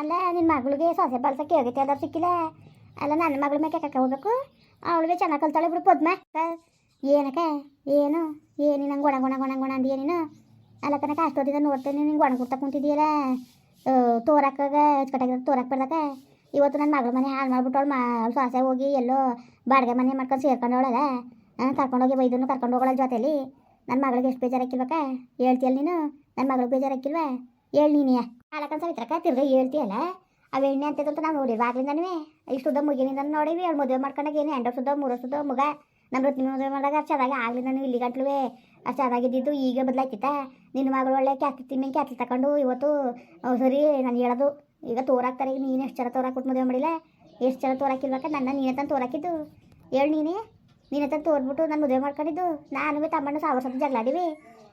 ಅಲ್ಲ ನಿನ್ನ ಮಗಳಿಗೆ ಸೊಸೆ ಬಳಸಕ್ಕೆ ಹೋಗೈತೆ ಅದಾರು ಸಿಕ್ಕಿಲ್ಲ. ಅಲ್ಲ, ನನ್ನ ಮಗಳ ಮೇಲೆ ಕಕ್ಕ ಹೋಗ್ಬೇಕು ಅವಳಿಗೆ ಚೆನ್ನಾಗಿ ಕಲ್ತಾಳೆ ಬಿಡು ಪದ್ಮ. ಏನಕ್ಕ? ಏನು? ಏನು ನಂಗೆ ಗೊಣ ಗುಣ ಗೊಣ ಗುಣ ಅಂದಿ ನೀನು? ಅಲ್ಲ ಕನಕ ಅಷ್ಟೊತ್ತಿಗೆ ನೋಡ್ತೇನೆ, ನಿಂಗೆ ಗೊಣ ಕುರ್ತಾ ಕುಂತಿದ್ದೀಯಲ್ಲ ತೋರಕ್ಕಾಗ ಕಟ್ಟಾಗಿರೋ ತೋರಕ್ಕೆ ಬರ್ದಕ್ಕ ಇವತ್ತು ನನ್ನ ಮಗಳ ಮನೆ ಹಾಳು ಮಾಡ್ಬಿಟ್ಟವಳು ಮಾ ಸೊಸೆ ಹೋಗಿ ಎಲ್ಲೋ ಬಾಡಿಗೆ ಮನೆ ಮಾಡ್ಕೊಂಡು ಸೇರ್ಕೊಂಡವಳಲ್ಲ ಕರ್ಕೊಂಡೋಗಿ ಬೈದನ್ನು ಕರ್ಕೊಂಡು ಹೋಗೋಳ ಜೊತೆಲಿ. ನನ್ನ ಮಗಳಿಗೆ ಎಷ್ಟು ಬೇಜಾರಾಕಿಲ್ವಕ್ಕ ಹೇಳ್ತೀಯಲ್ಲ ನೀನು? ನನ್ನ ಮಗಳಿಗೆ ಬೇಜಾರಾಕಿಲ್ವಾ ಹೇಳಿ ನೀನೇ ಹಾಲಕ್ಕಂತ ಸವಿತ್ರಕ್ಕ ತಿರ್ಗ ಹೇಳ್ತೀಯಲ್ಲ? ಅವು ಎಣ್ಣೆ ಅಂತ ನಾವು ನೋಡಿದ್ವಿ ಇಷ್ಟು ಉದ್ದ ಮುಗಿನಿಂದ ನೋಡಿವಿ, ಅವ್ಳು ಮದುವೆ ಮಾಡ್ಕೊಂಡಾಗ ಏನು ಎಂಟು ಸುದ್ದ ಮೂರು ಸುದ್ದ ಮಗ. ನಮ್ಮ ರೊತ್ತಿನ ಮದುವೆ ಮಾಡಿದಾಗ ಚೆನ್ನಾಗಿ ಆಗ್ಲಿಂದ ಇಲ್ಲಿ ಗಂಟ್ಲುವೆ. ಅಷ್ಟು ಚೆನ್ನಾಗಿದ್ದಿದ್ದು ಈಗ ಬದಲಾಯ್ತಿತ್ತ? ನಿನ್ನ ಮಗಳು ಒಳ್ಳೆ ಕ್ಯಾತ್ಲಿ ತಿಮ್ಮಿ, ಕ್ಯಾತ್ಲಿ ತಗೊಂಡು ಇವತ್ತು ಸರಿ ನಾನು ಹೇಳೋದು. ಈಗ ತೋರಾಕ್ತಾರೆ, ಈಗ ನೀನು ಎಷ್ಟು ಜನ ತೋರಾಕ್ಬಿಟ್ಟು ಮದುವೆ ಮಾಡಿಲ್ಲ? ಎಷ್ಟು ಜನ ತೋರಾಕಿಲ್ವಕ್ಕ ನನ್ನ ನೀನೇ ತಂದು ತೋರಾಕಿದ್ದು. ಹೇಳು ನೀನೇ ನೀನೇ ತಂದು ತೋರ್ಬಿಟ್ಟು ನಾನು ಮದುವೆ ಮಾಡ್ಕೊಂಡಿದ್ದು. ನಾನು ತಮ್ಮಣ್ಣ ಸಾವಿರ ಸತಿ ಜಗಳಾಡಿವಿ.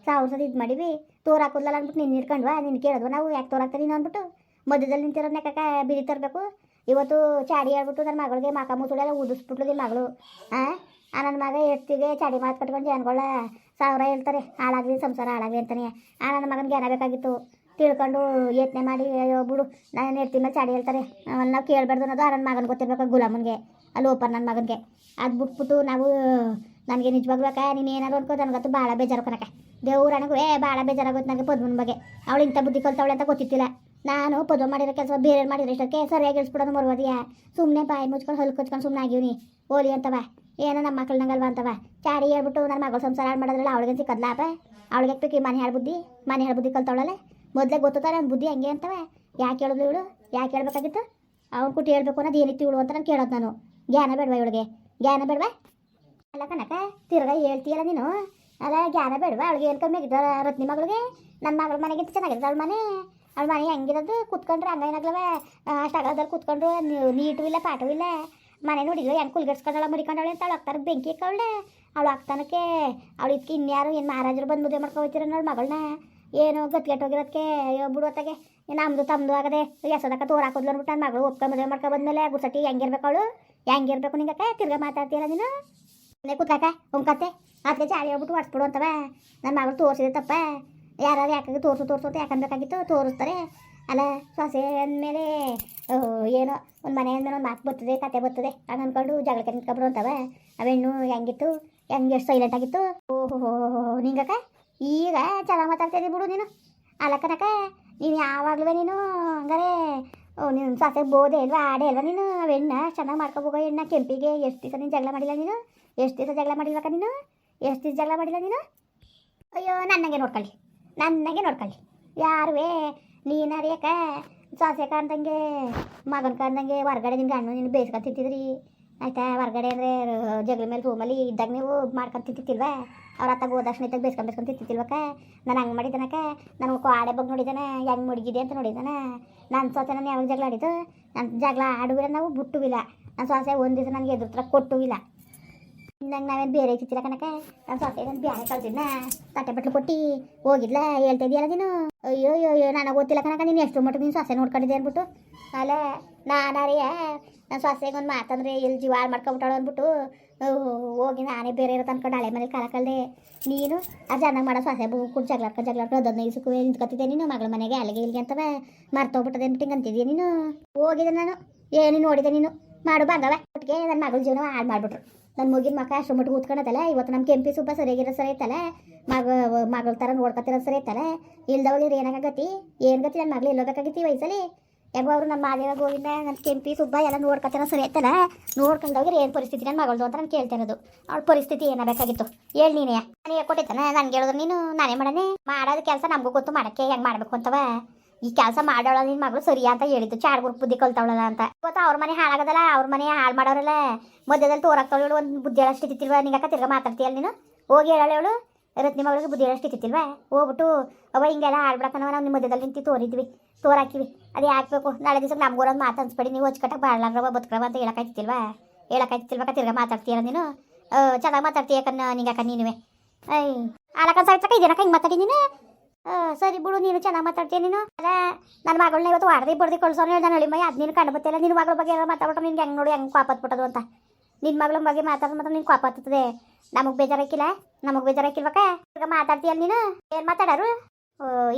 ಸಾವಿರ ಸತಿ ಇದು ಮಾಡಿವಿ ತೋರಾಕೋದಲ್ಲ ಅಂದ್ಬಿಟ್ಟು ನಿನ್ನ ಹಿಡ್ಕೊಂಡ್ವಾ ನಿನ್ನ ಕೇಳಿದ್ವು, ನಾವು ಯಾಕೆ ತೋರಾಕ್ತೀನಿ ನೀನು ಅಂದ್ಬಿಟ್ಟು ಮಧ್ಯದಲ್ಲಿ ನಿಂತಿರೋದ್ನ ಕಾಕ ಬಿರಿ ತರಬೇಕು. ಇವತ್ತು ಚಾಡಿ ಹೇಳ್ಬಿಟ್ಟು ನನ್ನ ಮಗಳಿಗೆ ಮಾಕ ಮುಸುಳೆಲ್ಲ ಊದಿಸ್ಬಿಟ್ಲು ನಿನ್ನ ಮಗಳು. ಹಾಂ ಆ ನನ್ನ ಮಗ ಎತ್ತಿಗೆ ಚಾಡಿ ಮಾತು ಕಟ್ಕೊಂಡು ಜನಗಳ ಸಾವಿರ ಹೇಳ್ತಾರೆ, ಹಾಳಾಗ್ಲಿ ಸಂಸಾರ ಹಾಳಾಗ್ಲಿ ಅಂತಾನೆ. ಆ ನನ್ನ ಮಗನಿಗೆ ಏನಾಗಬೇಕಾಗಿತ್ತು ಬೇಕಾಗಿತ್ತು. ತಿಳ್ಕೊಂಡು ಯತ್ನೆ ಮಾಡಿ, ಅಯ್ಯೋ ಬಿಡು, ನಾನು ಎತ್ತಿ ಮೇಲೆ ಚಾಡಿ ಹೇಳ್ತಾರೆ ನಾವು ಕೇಳಬಾರ್ದು ಅನ್ನೋದು ಆ ನನ್ನ ಮಗನ ಗೊತ್ತಿರ್ಬೇಕು, ಗುಲಾಮನ್ಗೆ, ಅಲ್ಲಿ ಓಪರ್ ನನ್ನ ಮಗನಿಗೆ. ಅದು ಬಿಟ್ಬಿಟ್ಟು ನಾವು ನನಗೆ ನಿಜವಾಗ್ಲೂ ಅಕ್ಕ, ನೀನು ಏನಾದ್ರು ಅನ್ಕೋ ನನಗಂತೂ ಭಾಳ ಬೇಜಾರು ಕನಕ ದೇವ್ರು ಏ ಭಾಳ ಬೇಜಾರಾಗುತ್ತೆ ನನಗೆ ಪದ್ಮನ ಬಗ್ಗೆ. ಅವಳು ಇಂಥ ಬುದ್ಧಿ ಕಲ್ತವಳೆ ಅಂತ ಗೊತ್ತಿತ್ತಿಲ್ಲ. ನಾನು ಪದ್ಮ ಮಾಡಿರೋ ಕೆಲಸ ಬೇರೆ ಮಾಡಿದ್ರೆ ಇಷ್ಟಕ್ಕೆ? ಸರಿಯಾಗಿ ಇಳಿಸ್ಬಿಡೋದು ಮರ್ವದಿಯಾ? ಸುಮ್ಮನೆ ಬಾಯಿ ಮುಚ್ಕೊಂಡು ಹೊಲ್ ಕಚ್ಕೊಂಡು ಸುಮ್ಮನೆ ಆಗಿವ್ನಿ. ಓಲಿ ಅಂತವ. ಏನೋ ನಮ್ಮ ಮಕ್ಕಳನ್ನಂಗಲ್ವ ಅಂತವ. ಚಾಡಿ ಹೇಳ್ಬಿಟ್ಟು ನನ್ನ ಮಗಳು ಸಂಸಾರ ಹಾಳು ಮಾಡೋದ್ರಲ್ಲ ಅವಳಿಗೆ ಸಿಕ್ಕದ್ಲಾಪ ಅವಳಿಗೆ ಬೇಕು ಮನೆ ಹಾಳು ಬುದ್ಧಿ, ಮನೆ ಹಾಳು ಬುದ್ಧಿ ಕಲ್ತವಳಲ್ಲ? ಮೊದಲೇ ಗೊತ್ತಾರ ನನ್ನ ಬುದ್ಧಿ ಹಂಗೆ ಅಂತವ? ಯಾಕೆ ಹೇಳಿದ್ಲು ಇವಳು? ಯಾಕೆ ಹೇಳ್ಬೇಕಾಗಿತ್ತು? ಅವ್ನು ಕುಟ್ಟಿ ಹೇಳ್ಬೇಕು ಅನ್ನೋದು ಏನಿತ್ತು ಇವಳು ಅಂತ ನಾನು ಕೇಳೋದು ನಾನು. ಜ್ಞಾನ ಬೇಡವಾ ಇವಳಿಗೆ? ಜ್ಞಾನ ಬೇಡವಾ? ಅಲ್ಲ ಕನಕ ತಿರ್ಗಾ ಹೇಳ್ತೀಯಲ್ಲ ನೀನು? ಅಲ್ಲ ಜ್ಞಾನ ಬೇಡವಾ? ಅವಳಿಗೆ ಏನು ಕಮ್ಮಿ ಆಗಿದ್ದ ರತ್ನಿ ಮಗಳಿಗೆ? ನನ್ನ ಮಗಳ ಮನೆಗಿಂತ ಚೆನ್ನಾಗಿದ್ದ ಅವಳ ಮನೆ. ಅವಳ ಮನೆ ಹೆಂಗಿರೋದು ಕುತ್ಕೊಂಡ್ರೆ ಹಂಗ ಏನಾಗ್ಲವ? ಅಷ್ಟು ಅಗಲದಲ್ಲಿ ಕುತ್ಕೊಂಡ್ರು ನೀಟು ಇಲ್ಲ ಪಾಠವೂ ಇಲ್ಲ. ಮನೆ ನೋಡಿದ್ರು ಹೆಂಗೆ ಕುಲ್ಗಡ್ಸ್ಕೊಂಡಳ ಮುರಿಕೊಂಡವಳೆ ಅಂತ ಅವಳು ಹಾಕ್ತಾರೆ ಬೆಂಕಿ ಇಕ್ಕವಳೆ ಅವಳು ಹಾಕ್ತಾನಕ್ಕೆ ಅವಳು ಇದಕ್ಕೆ ಇನ್ಯಾರು ಏನು ಮಹಾರಾಜರು ಬಂದು ಮದುವೆ ಮಾಡ್ಕೊ ಹೋಗ್ತೀರ ನೋಡಿ ಮಗಳನ್ನ ಏನು ಗಟ್ಗೆಟ್ಟೋಗಿರೋದಕ್ಕೆ ಅಯ್ಯೋ ಬಿಡುವತ್ತಾಗೆ ನಮ್ಮದು ತಮ್ಮದು ಆಗದೆ. ಎಸೋದಕ್ಕ ತೋರ ಹಾಕೋದ್ಲು ಅಂದ್ಬಿಟ್ಟು ನನ್ನ ಮಗಳು ಒಪ್ಕೊಂಡು ಮದುವೆ ಮಾಡ್ಕೊ ಬಂದಮೇಲೆ ಗುಸಟಿ ಹೆಂಗಿರ್ಬೇಕು ಅವಳು? ಹೆಂಗಿರ್ಬೇಕು ನಿಂಗಕ್ಕೆ? ತಿರ್ಗಾ ಮಾತಾಡ್ತೀಯಲ್ಲ ನೀನು? ಮನೆ ಕೂತ್ಕಾಕ ಉಂಕತ್ತೆ ಅದಕ್ಕೆ ಚಾಳಿ ಹೋಗ್ಬಿಟ್ಟು ಒಡ್ಸ್ಬಿಡು ಅಂತವ. ನನ್ನ ಮಗಳು ತೋರಿಸಿದೆ ತಪ್ಪ. ಯಾರು ಯಾಕಾಗಿ ತೋರಿಸು ತೋರಿಸು ಅಂತ ಯಾಕನ್ಬೇಕಾಗಿತ್ತು ತೋರಿಸ್ತಾರೆ. ಅಲ್ಲ, ಸೊಸೆ ಅಂದಮೇಲೆ ಏನೋ ಒಂದು ಮನೆ ಅಂದ್ಮೇಲೆ ಒಂದು ಮಾತು ಬರ್ತದೆ, ಕತೆ ಬರ್ತದೆ. ಹಂಗೆ ಅಂದ್ಕೊಂಡು ಜಗಳಕ್ಕೆ ನಿಂತ್ಕೊಬ್ರು ಅಂತವ. ಅವೆಣ್ಣು ಹೆಂಗಿತ್ತು? ಹೆಂಗೆ ಎಷ್ಟು ಸೈಲೆಂಟ್ ಆಗಿತ್ತು? ಓಹೋ ನಿಂಗಕ್ಕ? ಈಗ ಚೆನ್ನಾಗಿ ಮಾತಾಡ್ತಿದ್ದಿ ಬಿಡು ನೀನು. ಅಲ್ಲಕ್ಕನಕ ಕನಕ ನೀನು ಯಾವಾಗಲೂ ನೀನು ಹಂಗಾರೆ ನೀನು ಸೊಸೆಗೆ ಬೋದೆ ಇಲ್ವಾ, ಆಡೇ ಇಲ್ವಾ ನೀನು? ಅವೆಣ್ಣ ಚೆನ್ನಾಗಿ ಮಾಡ್ಕೋಬೋಗ ಎಣ್ಣ ಕೆಂಪಿಗೆ ಎಷ್ಟು ದಿವಸ ನೀನು ಜಗಳ ಮಾಡಿಲ್ಲ ನೀನು? ಎಷ್ಟು ದಿವಸ ಜಗಳ ಮಾಡಿಲ್ಲಕ್ಕ ನೀನು? ಎಷ್ಟು ದಿವಸ ಜಗಳ ಮಾಡಿಲ್ಲ ನೀನು? ಅಯ್ಯೋ, ನನ್ನಂಗೆ ನೋಡ್ಕೊಳ್ಳಿ. ನನ್ನಂಗೆ ನೋಡ್ಕೊಳ್ಳಿ. ಯಾರುವೇ ನೀನು ಅರಿಯಕ್ಕ ಸಾಸೆ ಕಾಣ್ದಂಗೆ, ಮಗನ ಕಾಣ್ದಂಗೆ, ಹೊರ್ಗಡೆ ನಿನ್ನ ಗಂಡು ನೀನು ಬೇಯಿಸ್ಕೊಂಡು ತಿಂತಿದ್ರಿ. ಆಯ್ತಾ? ಹೊರ್ಗಡೆ ಅಂದರೆ ಜಗಳ ಮೇಲೆ ರೂಮಲ್ಲಿ ಇದ್ದಾಗ ನೀವು ಮಾಡ್ಕೊಂಡು ತಿಂತಿತ್ತಿಲ್ವ ಅವ್ರ ಅತ್ತಾಗ ಹೋದಕ್ಷಣ ಇದ್ದಾಗ ಬೇಸ್ಕೊಂಡು ಬೇಸ್ಕೊಂಡು ತಿಂತಿಲ್ವಕ್ಕ ನಾನು ಹಂಗೆ ಮಾಡಿದ್ದಾನಕ್ಕ ನಾನು ಆಡೆ ಬಗ್ಗೆ ನೋಡಿದ್ದಾನೆ, ಹೆಂಗೆ ಮುಡುಗಿದೆ ಅಂತ ನೋಡಿದ್ದಾನೆ. ನನ್ನ ಸೊಸೆ ನಾನು ಯಾವಾಗ ಜಗಳ ಆಡಿದ್ದು? ನಾನು ಜಗಳ ಆಡುವಿಲ್ಲ ನಾವು ಬಿಟ್ಟುವಿಲ್ಲ ನನ್ನ ಸೊಸೆ ಒಂದು ದಿವಸ ನನಗೆ ಎದುರು ಕೊಟ್ಟುವಿಲ್ಲ. ನಂಗೆ ನಾವೇನು ಬೇರೆ ಕಿತ್ತಿಲ್ಲ ಕಣಕ ನಮ್ಮ ಸೊಸೆ ನಾನು ಬ್ಯಾರೆ ಕಳ್ಸಿದ್ನ ತಟ್ಟೆ ಬಟ್ಲು ಕೊಟ್ಟು ಹೋಗಿದ್ಲ, ಹೇಳ್ತಾ ಇದೆಯಲ್ಲ ನೀನು? ಅಯ್ಯೋ ಅಯ್ಯೋ ಅಯ್ಯೋ ನನಗೆ ಗೊತ್ತಿಲ್ಲ ಕಣಕ ನೀನು ಎಷ್ಟು ಮಟ್ಟಿಗೆ ನೀನು ಸೊಸೆ ನೋಡ್ಕೊಂಡಿದ್ದೆ ಅಂದ್ಬಿಟ್ಟು. ಅಲ್ಲ, ನಾನಾರಿಯ ನನ್ನ ಸೊಸೆಗೆ ಒಂದು ಮಾತಂದ್ರೆ ಇಲ್ಲಿ ಜೀವ ಹಾಳು ಮಾಡ್ಕೊಬಿಟ್ಟಾಳು ಅಂದ್ಬಿಟ್ಟು ಹೋಗಿ ನಾನೇ ಬೇರೆ ಇರೋ ತನಕ ಹಳೆ ಮನೇಲಿ ಕಾಲ ನೀನು ಆ ಚೆನ್ನಾಗಿ ಮಾಡೋ ಸೊಸೆ ಕೂಡ ಜಗಳಾಡ್ಕೊ ಜಗಳಾಡ್ಕೊ ಅದನ್ನು ಇಸುಕು ನಿಂತ್ಕೊತಿದ್ದೆ ನೀನು? ಮಗಳ ಮನೆಗೆ ಅಲ್ಲಿಗೆ ಇಲ್ಲಿಗೆ ಅಂತವ ಮರ್ತೋಗ್ಬಿಟ್ಟದೆ ಅಂದ್ಬಿಟ್ಟು ಅಂತಿದ್ದೆ ನೀನು? ಹೋಗಿದ್ದೆ ನಾನು. ಏನು ನೋಡಿದೆ ನೀನು? ಮಾಡು ಬಂದವ ಒಟ್ಟಿಗೆ ನನ್ನ ಮಗಳ ಜೀವನ ಹಾಳು ಮಾಡಿಬಿಟ್ರು. ನನ್ನ ಮುಗಿನ ಮಕ್ಕ ಅಷ್ಟು ಮಟ್ಟಿಗೆ ಕೂತ್ಕೊಳತ್ತಲ್ಲ ಇವತ್ತು ನಮ್ಮ ಕೆಂಪಿ ಸುಬ್ಬ ಸರಿಯಾಗಿರೋ ಸರಿ ಐತಲ್ಲ, ಮಗ ಮಗಳ ಥರ ನೋಡ್ಕೊತಿರೋ ಸರಿ ಐತಲ್ಲ ಇಲ್ದವಳಿರು ಏನಾಗತಿ ಏನು ಗತಿ ನನ್ನ ಮಗಳು ಈ ವಯಸ್ಸಲ್ಲಿ? ಹೆಂಗೋ ಅವರು ನಮ್ಮ ಮಾದೇವ ಗೋವಿಂದ ನನ್ನ ಕೆಂಪಿ ಸುಬ್ಬ ಎಲ್ಲ ನೋಡ್ಕೊತಿರೋ ಸರಿ ಐತಲ್ಲ ನೋಡ್ಕೊಂಡೋಗಿರು ಏನು ಪರಿಸ್ಥಿತಿ ನನ್ನ ಮಗಳದು ಅಂತ ನಾನು ಕೇಳ್ತಾ ಇರೋದು. ಅವಳ ಪರಿಸ್ಥಿತಿ ಏನಾಗಬೇಕಾಗಿತ್ತು ಹೇಳಿ ನೀನೇ. ನಾನು ಕೊಟ್ಟಿದ್ದಾನೆ? ನನಗೆ ಹೇಳಿದ್ರು ನೀನು? ನಾನೇ ಮಾಡನೆ? ಮಾಡೋದು ಕೆಲಸ ನಮಗೂ ಗೊತ್ತು, ಮಾಡೋಕ್ಕೆ ಹೆಂಗೆ ಮಾಡಬೇಕು ಅಂತವ? ಈ ಕೆಲಸ ಮಾಡೋಳ ನಿನ್ ಮಗಳು ಸರಿ ಅಂತ ಹೇಳಿದ್ದು. ಗುರು ಬುದ್ಧಿ ಕಲ್ತವಳಲ್ಲ ಅಂತ. ಇವತ್ತು ಅವ್ರ ಮನೆ ಹಾಳಾಗದಲ್ಲ, ಅವ್ರ ಮನೆ ಹಾಳು ಮಾಡೋರಲ್ಲ ಮಧ್ಯದಲ್ಲಿ ತೋರಾಕ್ತಾವಳು ಒಂದು ಬುದ್ಧಿ ಹೇಳಷ್ಟು ಇತ್ತಿಲ್ವಾ ನಿಂಗಕ್ಕ ತಿರ್ಗಾ ಮಾತಾಡ್ತೀಯಲ್ಲ ನೀನು? ಹೋಗಿ ಹೇಳವಳು ರತ್ನಿ ಮಗಳಿಗೆ ಬುದ್ಧಿ ಹೇಳಷ್ಟು ಇತ್ತಿಲ್ವಾ ಹೋಗ್ಬಿಟ್ಟು ಅವ ಹಿಂಗೆಲ್ಲ ಹಾಳ್ಬಿಡಕ್ಕನವ ನಾವು ನಿಮ್ಮ ಮಧ್ಯದಲ್ಲಿ ನಿಂತು ತೋರಿದ್ವಿ, ತೋರಾಕಿವಿ. ಅದೇ ಹಾಕ್ಬೇಕು ನಾಳೆ ದಿವಸ ನಮ್ಗೋರೊಂದು ಮಾತು ಅನ್ಸ್ಬೇಡಿ. ನೀವು ಹೊಚ್ಕಟ್ಟಕ್ಕೆ ಬಾಳ್ಲಾಗ್ರವ ಬದುಕ್ರವ ಅಂತ ಹೇಳಕ್ಕಾಯ್ತಿಲ್ವಾ ಹೇಳಕ್ಕಾಯ್ತಿಲ್ವಾ ತಿರ್ಗಾ ಮಾತಾಡ್ತೀಯಲ್ಲ ನೀನು? ಚೆನ್ನಾಗಿ ಮಾತಾಡ್ತೀಯ ಕನ್ನ ನಿಂಗಕ್ಕ ನೀನುವೆ. ಐ ಆಲಕ ಸಾಯ್ತಕ್ಕ ಇದೇನಕ್ಕ ಹಿಂಗೆ ಮಾತಾಡಿ ನೀನು? ಸರಿ ಬಿಡು, ನೀನು ಚೆನ್ನಾಗಿ ಮಾತಾಡ್ತೀಯ ನೀನು? ಅಲ್ಲ ನನ್ನ ಮಗಳನ್ನ ಇವತ್ತು ಹೊಡೆದಿ ಬಡ್ದಿ ಕಳ್ಸೋನು ಹೇಳ್ದೆ ನಾನು ಮೈ ಅದು ನೀನು ಕಂಡು ಬತ್ತಿಲ್ಲ ನಿನ್ನ ಮಗಳ ಬಗ್ಗೆ ಎಲ್ಲ ಮಾತಾಡ್ಬಿಟ್ರೆ ನಿನ್ಗೆ ಹೆಂಗೆ ನೋಡಿ ಹೆಂಗೆ ಕಾಪಾತ್ಬಿಟ್ಟದು ಅಂತ. ನಿನ್ನ ಮಗಳ ಬಗ್ಗೆ ಮಾತಾಡೋದು ಮಾತ್ರ ನಿನ್ಗೆ ಕಾಪಾತ್ತದೆ ನಮಗೆ ಬೇಜಾರಾಕಿಲ್ಲ ನಮಗೆ ಬೇಜಾರಾಕಿಲ್ವಕ್ಕ ಈಗ ಮಾತಾಡ್ತೀಯಲ್ಲ ನೀನು? ಏನು ಮಾತಾಡೋರು?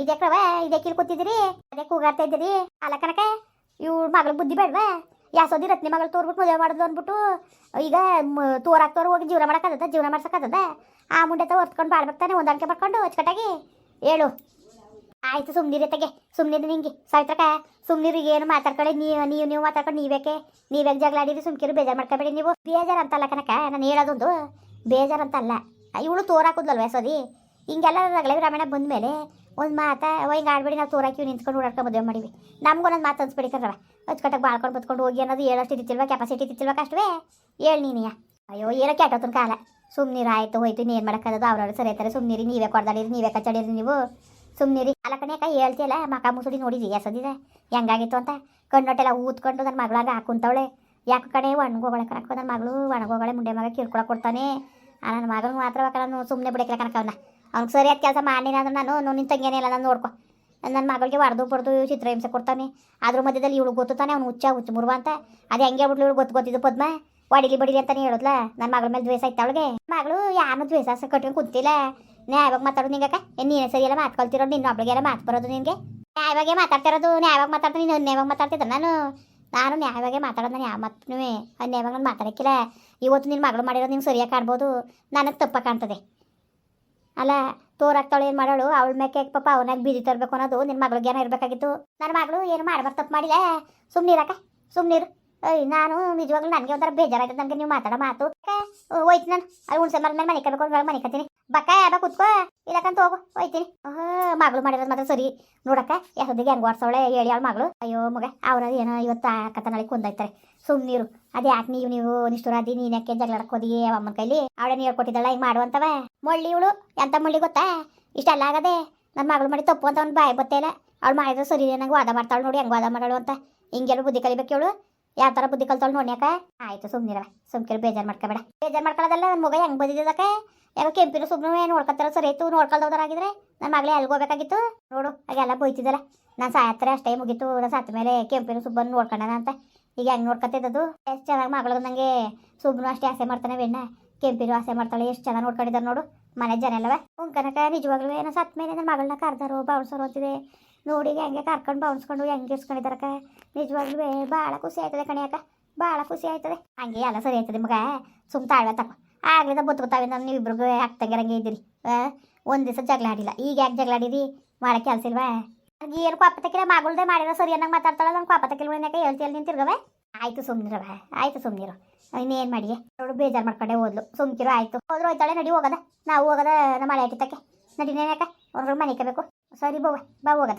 ಇದಕ್ರವ ಇದೇ ಇಲ್ಲಿ ಕೂತಿದ್ದೀರಿ? ಅದೇ ಕೂಗಾಡ್ತಾ ಇದ್ದೀರಿ? ಅಲ್ಲ ಕನಕ ಇವ್ಳ ಮಗಳ ಬುದ್ಧಿ ಬೇಡವಾ? ಯಾಸೋದಿ ರತ್ನಿ ಮಗಳು ತೋರ್ಬಿಟ್ಟು ಮದುವೆ ಮಾಡೋದು ಅಂದ್ಬಿಟ್ಟು, ಈಗ ತೋರಾಕ್ತವ್ರು ಹೋಗಿ ಜೀವನ ಮಾಡೋಕ್ಕದ ಜೀವನ ಮಾಡ್ಸಕ್ಕದ ಆ ಮುಂಡೆ ತ ಹೊರ್ತ್ಕೊಂಡು ಬಾಳ್ಬೇಕಾನೆ ಹೊಂದಾಣಿಕೆ ಮಾಡ್ಕೊಂಡು, ಅಚ್ಚುಕಟ್ಟಾಗಿ? ಹೇಳು. ಆಯ್ತು, ಸುಮ್ನಿರಿ ತಗೆ ಸುಮ್ಮನಿರಿ ನಿಂಗೆ. ಸಾವಿತ್ರಕ ಸುಮ್ಮನಿರಿ ಏನು ಮಾತಾಡ್ಕೊಳ್ಳಿ. ನೀವು ನೀವು ನೀವು ಮಾತಾಡ್ಕೊಂಡು ನೀವೇಕೆ ಜಗಳ ಆಡಿರಿ ಸುಮ್ಕಿರು, ಬೇಜಾರು ಮಾಡ್ಕೊಬೇಡಿ ನೀವು. ಬೇಜಾರು ಅಂತಲ್ಲ ಕನಕ, ನಾನು ಹೇಳೋದೊಂದು. ಬೇಜಾರು ಅಂತಲ್ಲ ಇವಳು ತೋರಾಕುದಲ್ವ ಸೋದಿ ಹಿಂಗೆಲ್ಲ ರಗಳೆ ರಾಮಾಯಣ ಬಂದ್ಮೇಲೆ ಒಂದು ಮಾತಾ ಹಿಂಗೆ ಆಡ್ಬೇಡಿ, ನಾವು ತೋರಾಕಿ ನಿಂತ್ಕೊಂಡು ಓಡಾಡ್ಕೊಂಡು ಮದುವೆ ಮಾಡಿವಿ. ನಮ್ಗೊಂದೊಂದು ಮಾತು ಅನ್ಸ್ಬೇಡಿ ಕರ್ರವ ಅಚ್ಚುಕಟ್ಟಾಗಿ ಬಾಳ್ಕೊಂಡು ಬತ್ಕೊಂಡು ಹೋಗಿ ಅನ್ನೋದು ಹೇಳೋಷ್ಟು ಇದ್ದಿಲ್ವ ಕೆಪಾಸಿಟಿ ಇದ್ದಿಲ್ವ ಕಷ್ಟವೇ? ಹೇಳಿ ನೀನಿಯ. ಅಯ್ಯೋ, ಏನೋ ಕೆಟ್ಟೋತನ ಕಾಲ. ಸುಮ್ನಿರು, ಆಯ್ತು, ಹೋಯ್ತು, ನೀನು ಮಾಡೋಕ್ಕದು ಅವ್ರವ್ರು ಸರಿ ಆಯ್ತಾರೆ ಸುಮ್ನಿರಿ, ನೀವೇ ಕೊಡ್ದಾಡಿರಿ, ನೀವೇ ಕಚ್ಚಾಡಿರಿ, ನೀವು. ಸುಮ್ನಿರಿ. ಅಲ್ಲ ಕಣೆ ಹೇಳ್ತಿಯಲ್ಲ, ಮಕ ಮುಸುಡಿ ನೋಡಿದಿ ಎಸದಿದೆ. ಹೆಂಗಾಗಿತ್ತು ಅಂತ? ಕಣ್ಣೊಟ್ಟೆಲ್ಲ ಊದ್ಕೊಂಡು ನನ್ನ ಮಗಳಾಗ ಹಾಕುಂತವಳೆ ಯಾಕೆ ಕಡೆ ಒಣಗೋಗಳ ಕಣಕ್ಕ ನನ್ನ ಮಗಳು, ಒಣಗೋಗಳೆ ಮುಂಡೆ ಮಗ ಕಿರ್ಕೊಳ ಕೊಡ್ತಾನೆ. ಆ ನನ್ನ ಮಗನಿಗೆ ಮಾತ್ರ ನಾನು ಸುಮ್ಮನೆ ಬಿಡಕ್ಕೆ ಕಣಕ್ಕ ಅವನ್ನ ಅವ್ನಿಗೆ ಸರಿಯಾದ ಕೆಲಸ ಮಾಡಿನ ಅಂದ್ರೆ ನಾನು ನಿನ್ನ ತಂಗೇನೇ ಇಲ್ಲ, ನಾನು ನೋಡ್ಕೊ. ನನ್ನ ಮಗಳಿಗೆ ಹೊಡೆದು ಬಡ್ದು ಚಿತ್ರಹಿಂಸೆ ಕೊಡ್ತಾನೆ. ಅದ್ರ ಮಧ್ಯದಲ್ಲಿ ಇವಳು ಗೊತ್ತಾನೆ ಅವ್ನು ಹುಚ್ಚ ಹುಚ್ಚ ಮುರುವ ಅಂತ. ಅದು ಹೆಂಗೆ ಬಿಡ್ಲಿ ಇವಳು ಗೊತ್ತು, ಗೊತ್ತಿದ್ದು ಪದ್ಮ? ಹೊಡಿಲಿ ಬಡಿಲಿ ಅಂತಾನೆ ಹೇಳೋದ್ಲ? ನನ್ನ ಮಗಳ ಮೇಲೆ ದ್ವೇಷ ಐತೆ ಅವಳಿಗೆ? ಮಗಳು ಯಾರು ದ್ವೇಷ ಕಟ್ಕೊಂಡು ಕುಂತಿಲ್ಲ. ನ್ಯಾಯವಾಗಿ ಮಾತಾಡೋದು ನಿಂಗಕ್ಕ? ಏನ್ ನೀನೇ ಸರಿಯೆಲ್ಲ ಮಾತ್ಕೊಳ್ತಿರೋದು ನಿನ್ನ ಒಬ್ಳಿಗೆಲ್ಲ ಮಾತು ಬರೋದು ನಿನಗೆ? ನ್ಯಾಯವಾಗೇ ಮಾತಾಡ್ತಿರೋದು ನ್ಯಾಯವಾಗಿ ಮಾತಾಡ್ತೀನಿ? ನೀನು ಅನ್ಯಾಯವಾಗಿ ಮಾತಾಡ್ತಿದ್ದ ನಾನು? ನಾನು ನ್ಯಾಯವಾಗೇ ಮಾತಾಡೋದು ನಾನು ಯಾವ ಮಾತೂ ಅನ್ಯಾಯವಾಗಿ ನಾನು ಮಾತಾಡಕ್ಕಿಲ್ಲ. ಇವತ್ತು ನಿನ್ನ ಮಗಳು ಮಾಡಿರೋದು ನಿಂಗೆ ಸರಿಯಾಗಿ ಕಾಣ್ಬೋದು. ನನಗೆ ತಪ್ಪ ಕಾಣ್ತದೆ. ಅಲ್ಲ ತೋರಾಕ್ತಾಳೆ ಏನು ಮಾಡೋಳು? ಅವಳ ಮೇಕೆ ಪಾಪ ಅವನಾಗ ಬೀದಿ ತರಬೇಕು ಅನ್ನೋದು ನಿನ್ನ ಮಗಳಿಗೆ ಏನೋ ಇರಬೇಕಾಗಿತ್ತು. ನನ್ನ ಮಗಳು ಏನು ಮಾಡ್ಬಾರ್ದು ತಪ್ಪು ಮಾಡಿಲ್ಲ? ಸುಮ್ಮನಿರಕ್ಕ ಸುಮ್ಮನಿರು ಏಯ್, ನಾನು ನಿಜವಾಗ್ಲೂ ನನಗೆ ಒಂಥರ ಬೇಜಾರಾಯ್ತದೆ ನಮಗೆ ನೀವು ಮಾತಾಡೋ ಮಾತು. ಹೋಯ್ತು ನಾನು. ಅಲ್ಲಿ ಹುಣ್ಸೆ ಮರದ ಮೇಲೆ ಮನೆ ಕಬೇಕು ಮನೆ ಕತ್ತೀನಿ ಬಕ್ಕ ಯಾಕ ಕುತ್ಕೋ. ಇಲ್ಲಕ್ಕಂತ ಹೋಗು ಹೋಯ್ತೀನಿ. ಮಗಳು ಮಾಡಿರೋದು ಮಾತ್ರ ಸರಿ. ನೋಡಕ್ಕ ಯಾವ್ದಿಗೆ ಹೆಂಗ್ ಓಡ್ಸೋಳೆ ಹೇಳಿ ಅವಳ ಮಗಳು. ಅಯ್ಯೋ, ಮಗ ಅವ್ರ ಏನೋ ಇವತ್ತು ಕತ್ತ ನಾಳೆ ಕುಂದಾಯ್ತಾರೆ. ಸುಮ್ಮನಿರು ಅದೇ ಯಾಕೆ ನೀವು ನೀವು ನಿಷ್ಠುರಾದಿ, ನೀನು ಯಾಕೆ ಜಗಳಾಡಕ್ಕೆ ಹೋದಿ ಅಮ್ಮನ ಕೈಲಿ? ಅವಳೇ ನೀರು ಕೊಟ್ಟಿದ್ದಲ್ಲ ಹಿಂಗೆ ಮಾಡುವಂತವ? ಮೊಳ್ಳಿ ಇವಳು? ಎಂತ ಮೊಳ್ಳಿ ಗೊತ್ತಾ? ಇಷ್ಟೆಲ್ಲ ಆಗದೆ ನನ್ನ ಮಗಳು ಮಾಡಿ ತಪ್ಪು ಅಂತ ಅವ್ನು ಬಾಯಿ ಗೊತ್ತೇ ಇಲ್ಲ ಅವಳು ಮಾಡಿದ್ರೆ ಸರಿ ನಂಗೆ ವಾದ ಮಾಡ್ತಾಳು ನೋಡಿ ಹೆಂಗೆ ವಾದ ಮಾಡಳು ಅಂತ. ಹಿಂಗೆಲ್ಲ ಬುದ್ಧಿ ಕಲಿಬೇಕು ಇವಳು. ಯಾವ ಥರ ಬುದ್ಧಿ ಕಲ್ತಾಳು ನೋಡ್ಯಾಕ ಆಯ್ತು ಸುಮ್ಮನಿರವ ಸುಮ್ಕಿರು ಬೇಜಾರು ಮಾಡ್ಕೋಬೇಡ. ಬೇಜಾರು ಮಾಡ್ಕೊಳ್ಳೋದಲ್ಲ ನನ್ನ ಮಗ ಹೆಂಗೆ ಬಂದಿದ್ದಕ್ಕೆ ಯಾಕೋ ಕೆಂಪಿನ ಸುಮ್ಮನೆ ನೋಡ್ಕೊತಾರ ಸರಿ ಆಯ್ತು ನೋಡ್ಕೊಳ್ದವ್ರಾಗಿದ್ರೆ ನನ್ನ ಮಗಳೇ ಅಲ್ಲಿಗೆ ಹೋಗ್ಬೇಕಾಗಿತ್ತು. ನೋಡು, ಹಾಗೆಲ್ಲ ಬೈತಿದ್ದಲ್ಲ. ನಾನು ಸಾಯತ್ರೆ ಅಷ್ಟೇ ಮುಗೀತು, ನಾನು ಸತ್ತ ಮೇಲೆ ಕೆಂಪಿನ ಸುಬ್ಬನ್ನು ನೋಡ್ಕೊಂಡನ ಅಂತ. ಈಗ ಹೆಂಗೆ ನೋಡ್ಕೊತಿದ್ದದು? ಎಷ್ಟು ಚೆನ್ನಾಗಿ ಮಗಳು ನನಗೆ ಸುಬ್ಬನು ಅಷ್ಟೇ ಆಸೆ ಮಾಡ್ತಾನೆ ಬೆಣ್ಣ. ಕೆಂಪಿರು ಆಸೆ ಮಾಡ್ತಾಳೆ, ಎಷ್ಟು ಚೆನ್ನಾಗಿ ನೋಡ್ಕೊಂಡಿದ್ದಾರೆ ನೋಡು. ಮನೆ ಜನ ಎಲ್ಲವೇ ಉಂಕನಕ ನಿಜವಾಗ್ಲೂ ಏನೋ ಸತ್ತ ಮೇಲೆ ನನ್ನ ಮಗಳನ್ನ ಕರ್ದಾರೋ ಬಾವಣ್ಸೋರು ಅಂತಿದೆ. ನೋಡಿ ಹೆಂಗೆ ಕರ್ಕೊಂಡು ಬೌನ್ಸ್ಕೊಂಡು ಹೆಂಗೆ ಇಸ್ಕೊಂಡಿದ್ದಾರಕ್ಕ ನಿಜವಾಗ್ಲೂ ಭಾಳ ಖುಷಿ ಆಯ್ತದೆ ಕಣಿಯಕ್ಕ ಭಾಳ ಖುಷಿ ಆಯ್ತದೆ. ಹಂಗೆ ಎಲ್ಲ ಸರಿ ಆಯ್ತದೆ ಮಗ. ಸುಮ್ ತಾಳ್ವೆ ತಪ್ಪ ಆಗ್ಲಿಂದ ಬತ್ತಾವೆ ನಾನು ನೀವಿಬ್ರಿಗೂ ಅಕ್ಕಂಗಿರಂಗೆ ಇದ್ದೀರಿ? ಒಂದು ದಿವಸ ಜಗಳ ಆಡಿಲ್ಲ. ಈಗ ಯಾಕೆ ಜಗಳ ಆಡಿರಿ ಮಾಡೋ ಕೆಲಸ ಇಲ್ವಾ? ಏನು ಪಾಪ ತಕ್ಕಿಲ್ಲ ಮಗಳ್ದೆ ಮಾಡಿರೋ ಸರಿ ಅನ್ನಂಗೆ ಮಾತಾಡ್ತಾಳ ನಂಗೆ ಪಾಪ ತಕ್ಕಿಲ್ವ ಯಾಕೆ ಹೇಳ್ತಿಯಲ್ಲ ನೀನು ತಿರ್ಗವೆ ಆಯ್ತು ಸುಮ್ನಿರವ ಆಯ್ತು ಸುಮ್ನಿರು ಇನ್ನೇನು ಮಾಡಿ ನೋಡು, ಬೇಜಾರು ಮಾಡ್ಕೊಂಡೆ ಓದ್ಲು ಸುಮ್ಕಿರು ಆಯ್ತು. ಹೋದ್ರು ಹೋಯ್ತಾಳೆ, ನಡಿ ಹೋಗದ. ನಾವು ಹೋಗದ ನಮ್ಮ ಮಳೆ ಹಾಕಿತ್ತಕ್ಕೆ ನಡಿ ಯಾಕೆ ಅವ್ರಗಳು ಮನೆ ಕಬೇಕು ಸರಿ ಬವ್ವ ಬಾ, ಹೋಗದ.